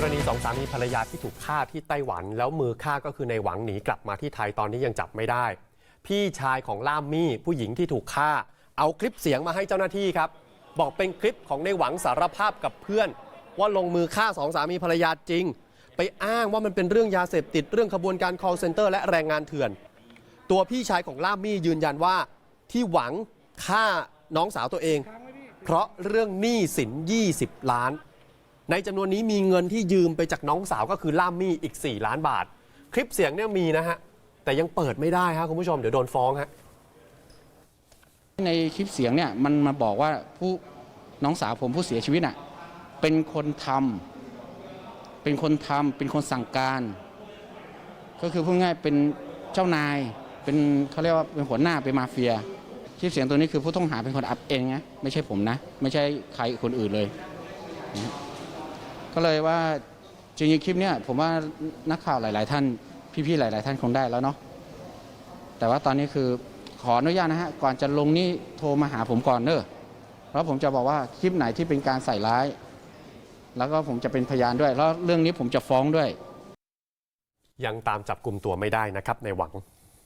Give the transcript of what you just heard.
กรณีสองสามีภรรยาที่ถูกฆ่าที่ไต้หวัน แล้วมือฆ่าก็คือในหวังหนีกลับมาที่ไทยตอนนี้ยังจับไม่ได้ พี่ชายของล่ามมี่ผู้หญิงที่ถูกฆ่า เอาคลิปเสียงมาให้เจ้าหน้าที่ครับ บอกเป็นคลิปของในหวังสารภาพกับเพื่อน ว่าลงมือฆ่าสองสามีภรรยาจริง ไปอ้างว่ามันเป็นเรื่องยาเสพติดเรื่องขบวนการ call center และแรงงานเถื่อน ตัวพี่ชายของล่ามมี่ยืนยันว่าที่หวังฆ่าน้องสาวตัวเอง เพราะเรื่องหนี้สิน 20 ล้าน ในจำนวนนี้มีเงินที่ยืมไปจากน้องสาวก็คือล่ามมี่อีก 4 ล้านบาท คลิปเสียงเนี่ยมีนะฮะ แต่ยังเปิดไม่ได้ฮะคุณผู้ชมเดี๋ยวโดนฟ้องฮะ ในคลิปเสียงเนี่ยมันมาบอกว่าผู้น้องสาวผมผู้เสียชีวิตน่ะเป็นคนทำเป็นคนทำเป็นคนสั่งการ ก็คือพูดง่ายเป็นเจ้านาย เป็นเขาเรียกว่าเป็นหัวหน้าเป็นมาเฟียคลิปเสียงตัวนี้คือผู้ต้องหาเป็นคนอัดเองนะไม่ใช่ผมนะ ไม่ใช่ใครคนอื่นเลยนะ ก็เลยว่าจริงๆคลิปเนี่ยผมว่านักข่าวหลาย ๆ ท่านพี่ๆหลาย ๆ ท่านคงได้แล้วเนาะแต่ว่าตอนนี้คือขออนุญาตนะฮะก่อนจะลงนี่โทรมาหาผมก่อนเนอะแล้วผมจะบอกว่าคลิปไหนที่เป็นการใส่ร้าย แล้วก็ผมจะเป็นพยานด้วย แล้วเรื่องนี้ผมจะฟ้องด้วย ยังตามจับกลุ่มตัวไม่ได้นะครับในหวัง